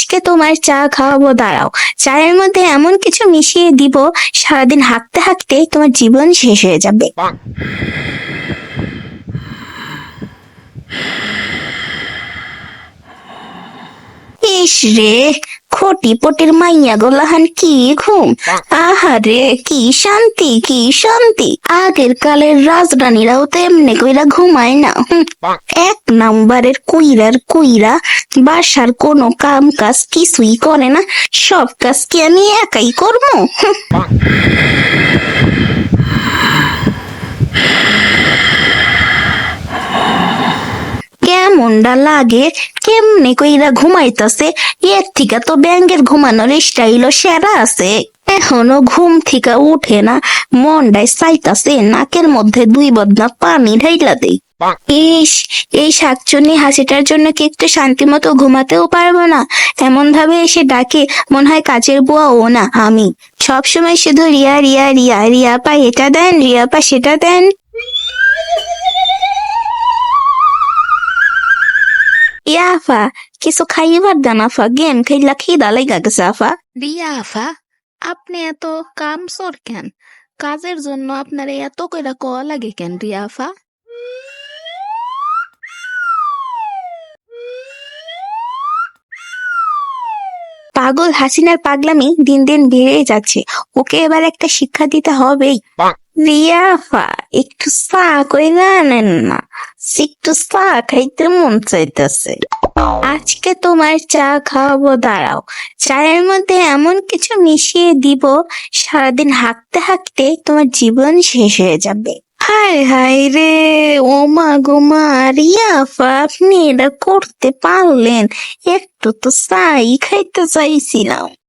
আজকে তোমার চা খাওয়াবো, দাঁড়াও। চায়ের মধ্যে এমন কিছু মিশিয়ে দিব, সারাদিন হাঁকতে হাঁকতে তোমার জীবন শেষ হয়ে যাবে। ইস রে খটি পটির মাইয়া গোলাহান কি ঘুম? আহারে, কি শান্তি কি শান্তি। আগের কালের রাজরানীরাও তো এমনি কইরা ঘুমায় না। এক নাম্বারের কুইরার কুইরা বাসার কোনো কাম কাজ কিছুই করে না। সব কাজ কি আমি একাই করব? কেমনটা লাগে, কেমনে কইরা ঘুমাইতাছে? এর থেকে তো ব্যাঙ্গের ঘুমানোর স্টাইল সেরা আছে। এখনও ঘুম থেকে উঠে না, মনটাই চাইতাছে নাকের মধ্যে দুই বদনা পানি ঢাইলা দেই। ইস, এই শাকচুনি হাসিটার জন্য কি একটু শান্তি মতো ঘুমাতেও পারব না? এমন ভাবে এসে ডাকে, মনে হয় কাজের বুয়া ও না, আমি। সবসময় শুধু রিয়া রিয়া রিয়া রিয়া পা এটা দেন, রিয়া পা সেটা দেন। ইয়াফা কিছু খাইবার দেন আফা গেম খেললা খিদা লাইগা গেছে আফা রিয়া আফা আপনি এত কাম সর কেন কাজের জন্য আপনার এত কইরা ক লাগে কেন রিয়া আফা পাগল হাসিনার পাগলামি দিন দিন বেড়ে যাচ্ছে। ওকে এবার একটা শিক্ষা দিতে হবেই। রিয়াফা একটু চা কইরা আনেন না। একটু চা খাইতে মন চাইতেছে। আজকে তোমার চা খাওয়াবো, দাঁড়াও। চায়ের মধ্যে এমন কিছু মিশিয়ে দিব, সারাদিন হাঁকতে হাঁকতে তোমার জীবন শেষ হয়ে যাবে। হায় হায় রে, ও মা গো মা রিয়াফা আপনি এটা করতে পারলেন। একটু তো চাই, খাইতে চাইছিলাম।